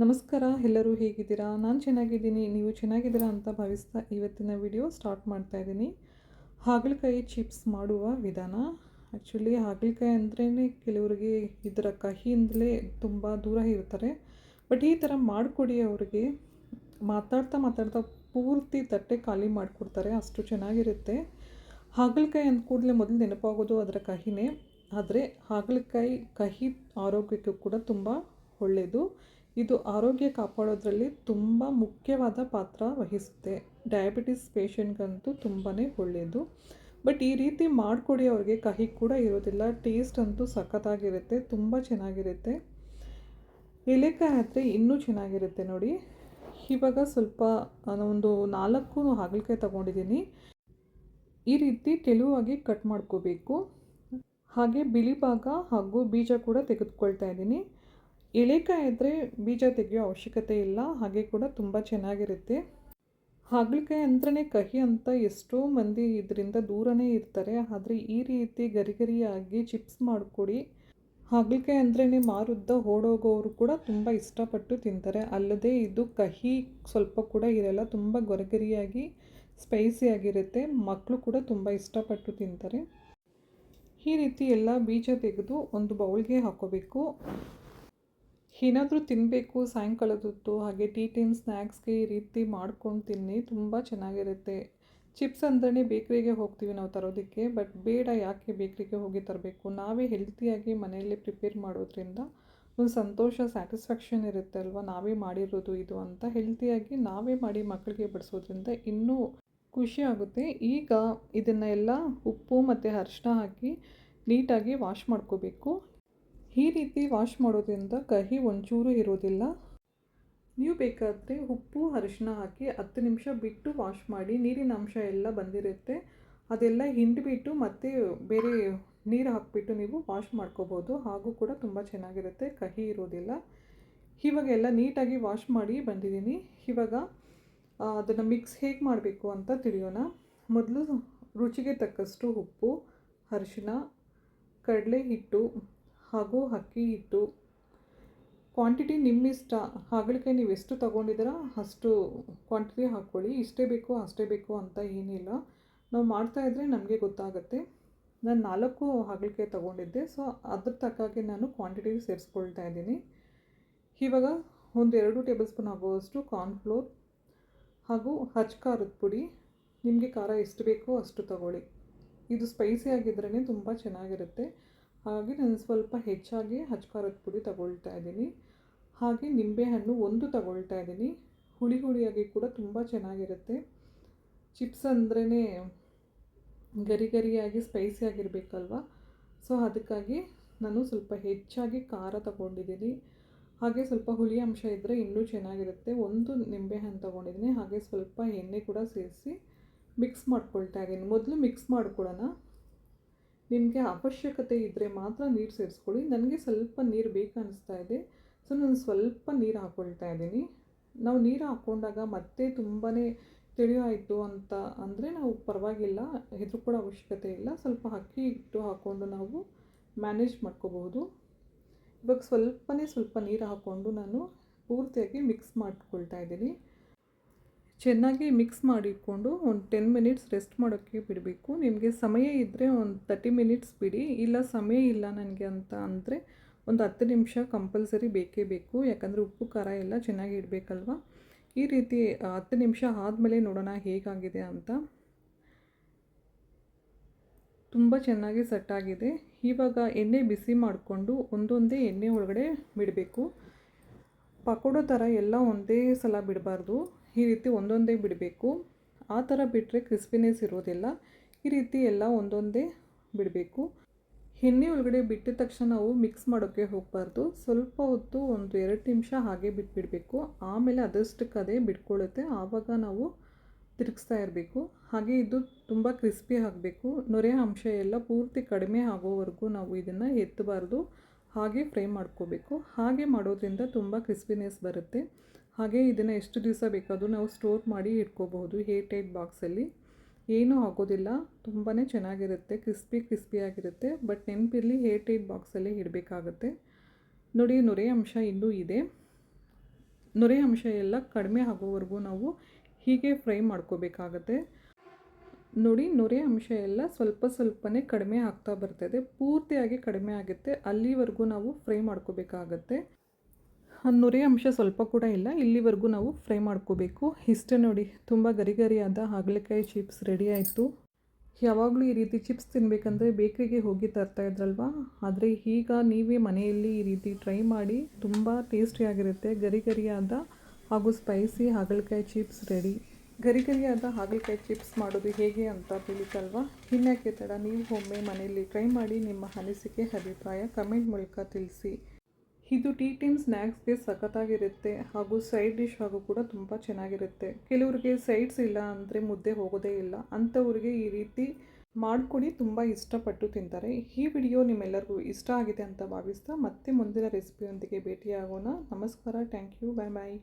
ನಮಸ್ಕಾರ, ಎಲ್ಲರೂ ಹೇಗಿದ್ದೀರಾ? ನಾನು ಚೆನ್ನಾಗಿದ್ದೀನಿ, ನೀವು ಚೆನ್ನಾಗಿದ್ದೀರಾ ಅಂತ ಭಾವಿಸ್ತಾ ಇವತ್ತಿನ ವಿಡಿಯೋ ಸ್ಟಾರ್ಟ್ ಮಾಡ್ತಾ ಇದ್ದೀನಿ. ಹಾಗಲಕಾಯಿ ಚಿಪ್ಸ್ ಮಾಡುವ ವಿಧಾನ. ಆ್ಯಕ್ಚುಲಿ ಹಾಗಲಕಾಯಿ ಅಂದ್ರೇ ಕೆಲವರಿಗೆ ಇದರ ಕಹಿಯಿಂದಲೇ ತುಂಬ ದೂರ ಇರ್ತಾರೆ ಬಟ್ ಈ ಥರ ಮಾಡಿಕೊಡಿ ಅವರಿಗೆ. ಮಾತಾಡ್ತಾ ಮಾತಾಡ್ತಾ ಪೂರ್ತಿ ತಟ್ಟೆ ಖಾಲಿ ಮಾಡಿಕೊಡ್ತಾರೆ, ಅಷ್ಟು ಚೆನ್ನಾಗಿರುತ್ತೆ. ಹಾಗಲಕಾಯಿ ಅಂದ ಕೂಡಲೇ ಮೊದಲು ನೆನಪಾಗೋದು ಅದರ ಕಹಿನೇ. ಆದರೆ ಹಾಗಲಕಾಯಿ ಕಹಿ ಆರೋಗ್ಯಕ್ಕೂ ಕೂಡ ತುಂಬ ಒಳ್ಳೆಯದು ಇದು ಆರೋಗ್ಯ ಕಾಪಾಡೋದ್ರಲ್ಲಿ ತುಂಬ ಮುಖ್ಯವಾದ ಪಾತ್ರ ವಹಿಸುತ್ತೆ. ಡಯಾಬಿಟಿಸ್ ಪೇಷೆಂಟ್ಗಂತೂ ತುಂಬಾ ಒಳ್ಳೆಯದು ಬಟ್ ಈ ರೀತಿ ಮಾಡಿಕೊಡಿ ಅವ್ರಿಗೆ ಕಹಿ ಕೂಡ ಇರೋದಿಲ್ಲ. ಟೇಸ್ಟ್ ಅಂತೂ ಸಖತ್ತಾಗಿರುತ್ತೆ. ತುಂಬ ಚೆನ್ನಾಗಿರುತ್ತೆ. ಎಲೆಕಾಯಿ ಆದರೆ ಇನ್ನೂ ಚೆನ್ನಾಗಿರುತ್ತೆ ನೋಡಿ. ಇವಾಗ ಸ್ವಲ್ಪ ಒಂದು ನಾಲ್ಕು ಹಾಗಲಕಾಯಿ ತಗೊಂಡಿದ್ದೀನಿ. ಈ ರೀತಿ ತೆಳುವಾಗಿ ಕಟ್ ಮಾಡ್ಕೋಬೇಕು. ಹಾಗೆ ಬಿಳಿ ಭಾಗ ಹಾಗೂ ಬೀಜ ಕೂಡ ತೆಗೆದುಕೊಳ್ತಾ ಇದ್ದೀನಿ. ಎಳೆಕಾಯಿ ಇದ್ದರೆ ಬೀಜ ತೆಗೆಯೋ ಅವಶ್ಯಕತೆ ಇಲ್ಲ, ಹಾಗೆ ಕೂಡ ತುಂಬ ಚೆನ್ನಾಗಿರುತ್ತೆ. ಹಾಗಲಕಾಯಿ ಅಂದ್ರೇ ಕಹಿ ಅಂತ ಎಷ್ಟೋ ಮಂದಿ ಇದರಿಂದ ದೂರನೇ ಇರ್ತಾರೆ. ಆದರೆ ಈ ರೀತಿ ಗರಿ ಗರಿಯಾಗಿ ಚಿಪ್ಸ್ ಮಾಡಿಕೊಡಿ. ಹಾಗಲಕಾಯಿ ಅಂದ್ರೇ ಮಾರುದ್ದ ಓಡೋಗೋರು ಕೂಡ ತುಂಬ ಇಷ್ಟಪಟ್ಟು ತಿಂತಾರೆ. ಅಲ್ಲದೆ ಇದು ಕಹಿ ಸ್ವಲ್ಪ ಕೂಡ ಇರಲ್ಲ, ತುಂಬ ಗೊರಗರಿಯಾಗಿ ಸ್ಪೈಸಿಯಾಗಿರುತ್ತೆ ಮಕ್ಕಳು ಕೂಡ ತುಂಬ ಇಷ್ಟಪಟ್ಟು ತಿಂತಾರೆ. ಈ ರೀತಿ ಎಲ್ಲ ಬೀಜ ತೆಗೆದು ಒಂದು ಬೌಲ್ಗೆ ಹಾಕೋಬೇಕು. ಏನಾದರೂ ತಿನ್ನಬೇಕು ಸಾಯಂಕಾಲದೊತ್ತು ಹಾಗೆ ಟೀ ಟೈಮ್ ಸ್ನ್ಯಾಕ್ಸ್ಗೆ ಈ ರೀತಿ ಮಾಡ್ಕೊಂಡು ತಿನ್ನಿ, ತುಂಬ ಚೆನ್ನಾಗಿರುತ್ತೆ. ಚಿಪ್ಸ್ ಅಂದ್ರೆ ಬೇಕ್ರಿಗೆ ಹೋಗ್ತೀವಿ ನಾವು ತರೋದಕ್ಕೆ ಬಟ್ ಬೇಡ ಯಾಕೆ ಬೇಕ್ರಿಗೆ ಹೋಗಿ ತರಬೇಕು? ನಾವೇ ಹೆಲ್ತಿಯಾಗಿ ಮನೆಯಲ್ಲೇ ಪ್ರಿಪೇರ್ ಮಾಡೋದ್ರಿಂದ ಒಂದು ಸಂತೋಷ ಸ್ಯಾಟಿಸ್ಫ್ಯಾಕ್ಷನ್ ಇರುತ್ತೆ ಅಲ್ವಾ? ನಾವೇ ಮಾಡಿರೋದು ಇದು ಅಂತ. ಹೆಲ್ತಿಯಾಗಿ ನಾವೇ ಮಾಡಿ ಮಕ್ಕಳಿಗೆ ಬಡಿಸೋದ್ರಿಂದ ಇನ್ನೂ ಖುಷಿ ಆಗುತ್ತೆ. ಈಗ ಇದನ್ನೆಲ್ಲ ಉಪ್ಪು ಮತ್ತು ಅರಿಶಿನ ಹಾಕಿ ನೀಟಾಗಿ ವಾಶ್ ಮಾಡ್ಕೋಬೇಕು. ಈ ರೀತಿ ವಾಶ್ ಮಾಡೋದ್ರಿಂದ ಕಹಿ ಒಂಚೂರು ಇರೋದಿಲ್ಲ. ನೀವು ಬೇಕಾದರೆ ಉಪ್ಪು ಅರಿಶಿನ ಹಾಕಿ ಹತ್ತು ನಿಮಿಷ ಬಿಟ್ಟು ವಾಶ್ ಮಾಡಿ, ನೀರಿನ ಅಂಶ ಎಲ್ಲ ಬಂದಿರುತ್ತೆ. ಅದೆಲ್ಲ ಹಿಂಡಿಬಿಟ್ಟು ಮತ್ತೆ ಬೇರೆ ನೀರು ಹಾಕಿಬಿಟ್ಟು ನೀವು ವಾಶ್ ಮಾಡ್ಕೋಬೋದು. ಹಾಗೂ ಕೂಡ ತುಂಬ ಚೆನ್ನಾಗಿರುತ್ತೆ, ಕಹಿ ಇರೋದಿಲ್ಲ. ಇವಾಗೆಲ್ಲ ನೀಟಾಗಿ ವಾಶ್ ಮಾಡಿ ಬಂದಿದ್ದೀನಿ. ಇವಾಗ ಅದನ್ನು ಮಿಕ್ಸ್ ಹೇಗೆ ಮಾಡಬೇಕು ಅಂತ ತಿಳಿಯೋಣ. ಮೊದಲು ರುಚಿಗೆ ತಕ್ಕಷ್ಟು ಉಪ್ಪು ಅರಿಶಿನ ಕಡಲೆ ಹಿಟ್ಟು ಹಾಗೂ ಅಕ್ಕಿ ಹಿಟ್ಟು ಕ್ವಾಂಟಿಟಿ ನಿಮ್ಮಿಷ್ಟ. ಹಾಗಲಕಾಯಿ ನೀವು ಎಷ್ಟು ತೊಗೊಂಡಿದ್ದೀರಾ ಅಷ್ಟು ಕ್ವಾಂಟಿಟಿ ಹಾಕ್ಕೊಳ್ಳಿ ಇಷ್ಟೇ ಬೇಕು, ಅಷ್ಟೇ ಬೇಕು ಅಂತ ಏನಿಲ್ಲ. ನಾವು ಮಾಡ್ತಾಯಿದ್ರೆ ನಮಗೆ ಗೊತ್ತಾಗುತ್ತೆ. ನಾನು ನಾಲ್ಕು ಹಾಗಲಕಾಯಿ ತೊಗೊಂಡಿದ್ದೆ. ಸೊ ಅದ್ರ ತಕ್ಕಾಗೆ ನಾನು ಕ್ವಾಂಟಿಟಿ ಸೇರಿಸ್ಕೊಳ್ತಾ ಇದ್ದೀನಿ. ಇವಾಗ ಒಂದು ಎರಡು ಟೇಬಲ್ ಸ್ಪೂನ್ ಆಗುವಷ್ಟು ಕಾರ್ನ್ಫ್ಲೋರ್ ಹಾಗೂ ಹಚ್ ಖಾರದ ಪುಡಿ. ನಿಮಗೆ ಖಾರ ಎಷ್ಟು ಬೇಕೋ ಅಷ್ಟು ತಗೊಳ್ಳಿ. ಇದು ಸ್ಪೈಸಿ ಆಗಿದ್ರೇ ತುಂಬ ಚೆನ್ನಾಗಿರುತ್ತೆ. ಹಾಗೆ ನಾನು ಸ್ವಲ್ಪ ಹೆಚ್ಚಾಗಿ ಹಚ್ ಖಾರದ ಪುಡಿ ತಗೊಳ್ತಾ ಇದ್ದೀನಿ. ಹಾಗೆ ನಿಂಬೆಹಣ್ಣು ಒಂದು ತಗೊಳ್ತಾ ಇದ್ದೀನಿ. ಹುಳಿ ಹುಳಿಯಾಗಿ ಕೂಡ ತುಂಬ ಚೆನ್ನಾಗಿರುತ್ತೆ. ಚಿಪ್ಸ್ ಅಂದ್ರೇ ಗರಿ ಗರಿಯಾಗಿ ಸ್ಪೈಸಿಯಾಗಿರಬೇಕಲ್ವ ಸೊ ಅದಕ್ಕಾಗಿ ನಾನು ಸ್ವಲ್ಪ ಹೆಚ್ಚಾಗಿ ಖಾರ ತಗೊಂಡಿದ್ದೀನಿ. ಹಾಗೆ ಸ್ವಲ್ಪ ಹುಳಿ ಅಂಶ ಇದ್ದರೆ ಇನ್ನೂ ಚೆನ್ನಾಗಿರುತ್ತೆ. ಒಂದು ನಿಂಬೆಹಣ್ಣು ತೊಗೊಂಡಿದ್ದೀನಿ. ಹಾಗೆ ಸ್ವಲ್ಪ ಎಣ್ಣೆ ಕೂಡ ಸೇರಿಸಿ ಮಿಕ್ಸ್ ಮಾಡ್ಕೊಳ್ತಾ ಇದ್ದೀನಿ. ಮೊದಲು ಮಿಕ್ಸ್ ಮಾಡ್ಕೊಳ್ಳೋಣ ನಿಮಗೆ ಅವಶ್ಯಕತೆ ಇದ್ದರೆ ಮಾತ್ರ ನೀರು ಸೇರಿಸ್ಕೊಳ್ಳಿ. ನನಗೆ ಸ್ವಲ್ಪ ನೀರು ಬೇಕು ಅನ್ನಿಸ್ತಾ ಇದೆ. ಸೊ, ನಾನು ಸ್ವಲ್ಪ ನೀರು ಹಾಕ್ಕೊಳ್ತಾ ಇದ್ದೀನಿ. ನಾವು ನೀರು ಹಾಕ್ಕೊಂಡಾಗ ಮತ್ತೆ ತುಂಬಾ ತಿಳಿಯಾಯಿತು ಅಂತ ಅಂದರೆ ನಾವು ಪರವಾಗಿಲ್ಲ, ಹೆದರ್ಕೊಳ್ಳೋ ಅವಶ್ಯಕತೆ ಇಲ್ಲ. ಸ್ವಲ್ಪ ಅಕ್ಕಿ ಹಿಟ್ಟು ಹಾಕ್ಕೊಂಡು ನಾವು ಮ್ಯಾನೇಜ್ ಮಾಡ್ಕೋಬಹುದು. ಇವಾಗ ಸ್ವಲ್ಪನೇ ಸ್ವಲ್ಪ ನೀರು ಹಾಕ್ಕೊಂಡು ನಾನು ಪೂರ್ತಿಯಾಗಿ ಮಿಕ್ಸ್ ಮಾಡ್ಕೊಳ್ತಾ ಇದ್ದೀನಿ. ಚೆನ್ನಾಗಿ ಮಿಕ್ಸ್ ಮಾಡಿಕೊಂಡು ಒಂದು ಟೆನ್ ಮಿನಿಟ್ಸ್ ರೆಸ್ಟ್ ಮಾಡೋಕ್ಕೆ ಬಿಡಬೇಕು. ನಿಮಗೆ ಸಮಯ ಇದ್ದರೆ ಒಂದು ತರ್ಟಿ ಮಿನಿಟ್ಸ್ ಬಿಡಿ. ಇಲ್ಲ ಸಮಯ ಇಲ್ಲ ನನಗೆ ಅಂತ ಅಂದರೆ ಒಂದು ಹತ್ತು ನಿಮಿಷ ಕಂಪಲ್ಸರಿ ಬೇಕೇ ಬೇಕು. ಯಾಕಂದರೆ ಉಪ್ಪು, ಖಾರ ಎಲ್ಲ ಚೆನ್ನಾಗಿ ಇಡಬೇಕಲ್ವ? ಈ ರೀತಿ ಹತ್ತು ನಿಮಿಷ ಆದಮೇಲೆ ನೋಡೋಣ ಹೇಗಾಗಿದೆ ಅಂತ. ತುಂಬ ಚೆನ್ನಾಗಿ ಸೆಟ್ಟಾಗಿದೆ ಇವಾಗ ಎಣ್ಣೆ ಬಿಸಿ ಮಾಡಿಕೊಂಡು ಒಂದೊಂದೇ ಎಣ್ಣೆ ಒಳಗಡೆ ಬಿಡಬೇಕು. ಪಕೋಡೋ ಥರ ಎಲ್ಲ ಒಂದೇ ಸಲ ಬಿಡಬಾರ್ದು. ಈ ರೀತಿ ಒಂದೊಂದೇ ಬಿಡಬೇಕು. ಆ ಥರ ಬಿಟ್ಟರೆ ಕ್ರಿಸ್ಪಿನೆಸ್ ಇರೋದಿಲ್ಲ. ಈ ರೀತಿ ಎಲ್ಲ ಒಂದೊಂದೇ ಬಿಡಬೇಕು. ಎಣ್ಣೆ ಒಳಗಡೆ ಬಿಟ್ಟಿದ ತಕ್ಷಣ ನಾವು ಮಿಕ್ಸ್ ಮಾಡೋಕ್ಕೆ ಹೋಗಬಾರ್ದು. ಸ್ವಲ್ಪ ಹೊತ್ತು ಒಂದು ಎರಡು ನಿಮಿಷ ಹಾಗೆ ಬಿಟ್ಬಿಡಬೇಕು. ಆಮೇಲೆ ಅದಷ್ಟಕ್ಕೆ ಅದೇ ಬಿಟ್ಕೊಳ್ಳುತ್ತೆ. ಆವಾಗ ನಾವು ತಿರುಗಿಸ್ತಾ ಇರಬೇಕು. ಹಾಗೆ ಇದು ತುಂಬ ಕ್ರಿಸ್ಪಿ ಆಗಬೇಕು. ನೊರೆ ಅಂಶ ಎಲ್ಲ ಪೂರ್ತಿ ಕಡಿಮೆ ಆಗೋವರೆಗೂ ನಾವು ಇದನ್ನು ಎತ್ತಬಾರ್ದು. ಹಾಗೆ ಫ್ರೈ ಮಾಡ್ಕೋಬೇಕು. ಹಾಗೆ ಮಾಡೋದ್ರಿಂದ ತುಂಬ ಕ್ರಿಸ್ಪಿನೆಸ್ ಬರುತ್ತೆ. ಹಾಗೆ ಇದನ್ನು ಎಷ್ಟು ದಿವಸ ಬೇಕಾದರೂ ನಾವು ಸ್ಟೋರ್ ಮಾಡಿ ಇಟ್ಕೋಬಹುದು ಏರ್ ಟೈಟ್ ಬಾಕ್ಸಲ್ಲಿ. ಏನೂ ಆಗೋದಿಲ್ಲ ತುಂಬಾ ಚೆನ್ನಾಗಿರುತ್ತೆ, ಕ್ರಿಸ್ಪಿ ಕ್ರಿಸ್ಪಿಯಾಗಿರುತ್ತೆ ಬಟ್ ನೆನಪಿರಲಿ ಏರ್ ಟೈಟ್ ಬಾಕ್ಸಲ್ಲಿ ಇಡಬೇಕಾಗತ್ತೆ. ನೋಡಿ, ನೊರೆ ಅಂಶ ಇನ್ನೂ ಇದೆ. ನೊರೆ ಅಂಶ ಎಲ್ಲ ಕಡಿಮೆ ಆಗೋವರೆಗೂ ನಾವು ಹೀಗೆ ಫ್ರೈ ಮಾಡ್ಕೋಬೇಕಾಗತ್ತೆ. ನೋಡಿ, ನೊರೆ ಅಂಶ ಎಲ್ಲ ಸ್ವಲ್ಪ ಸ್ವಲ್ಪನೇ ಕಡಿಮೆ ಆಗ್ತಾ ಬರ್ತದೆ, ಪೂರ್ತಿಯಾಗಿ ಕಡಿಮೆ ಆಗುತ್ತೆ, ಅಲ್ಲಿವರೆಗೂ ನಾವು ಫ್ರೈ ಮಾಡ್ಕೋಬೇಕಾಗತ್ತೆ. ನೊರೆ ಅಂಶ ಸ್ವಲ್ಪ ಕೂಡ ಇಲ್ಲ. ಇಲ್ಲಿವರೆಗೂ ನಾವು ಫ್ರೈ ಮಾಡ್ಕೋಬೇಕು. ಇಷ್ಟೇ ನೋಡಿ, ತುಂಬ ಗರಿ ಗರಿಯಾದ ಹಾಗಲಕಾಯಿ ಚಿಪ್ಸ್ ರೆಡಿ ಆಯಿತು. ಯಾವಾಗಲೂ ಈ ರೀತಿ ಚಿಪ್ಸ್ ತಿನ್ನಬೇಕಂದ್ರೆ ಬೇಕರಿಗೆ ಹೋಗಿ ತರ್ತಾ ಇದ್ರಲ್ವಾ? ಆದರೆ ಈಗ ನೀವೇ ಮನೆಯಲ್ಲಿ ಈ ರೀತಿ ಟ್ರೈ ಮಾಡಿ ತುಂಬ ಟೇಸ್ಟಿಯಾಗಿರುತ್ತೆ ಗರಿ ಗರಿಯಾದ ಹಾಗೂ ಸ್ಪೈಸಿ ಹಾಗಲಕಾಯಿ ಚಿಪ್ಸ್ ರೆಡಿ ಗರಿ ಗರಿಯಾದ ಹಾಗಲಕಾಯಿ ಚಿಪ್ಸ್ ಮಾಡೋದು ಹೇಗೆ ಅಂತ ತಿಳಿತಲ್ವಾ? ಇನ್ಯಾಕೆ ತಡ? ನೀವು ಒಮ್ಮೆ ಮನೆಯಲ್ಲಿ ಟ್ರೈ ಮಾಡಿ ನಿಮ್ಮ ಅನಿಸಿಕೆ, ಅಭಿಪ್ರಾಯ ಕಮೆಂಟ್ ಮೂಲಕ ತಿಳಿಸಿ. ಇದು ಟೀ ಟೈಮ್ ಸ್ನ್ಯಾಕ್ಸ್ಗೆ ಸಖತ್ತಾಗಿರುತ್ತೆ ಹಾಗೂ ಸೈಡ್ ಡಿಶ್ ಹಾಗೂ ಕೂಡ ತುಂಬ ಚೆನ್ನಾಗಿರುತ್ತೆ. ಕೆಲವರಿಗೆ ಸೈಡ್ಸ್ ಇಲ್ಲ ಅಂದರೆ ಮುದ್ದೆ ಹೋಗೋದೇ ಇಲ್ಲ. ಅಂಥವ್ರಿಗೆ ಈ ರೀತಿ ಮಾಡ್ಕೊಡಿ ತುಂಬ ಇಷ್ಟಪಟ್ಟು ತಿಂತಾರೆ. ಈ ವಿಡಿಯೋ ನಿಮ್ಮೆಲ್ಲರಿಗೂ ಇಷ್ಟ ಆಗಿದೆ ಅಂತ ಭಾವಿಸ್ತಾ ಮತ್ತೆ ಮುಂದಿನ ರೆಸಿಪಿಯೊಂದಿಗೆ ಭೇಟಿಯಾಗೋಣ. ನಮಸ್ಕಾರ. Thank you bye bye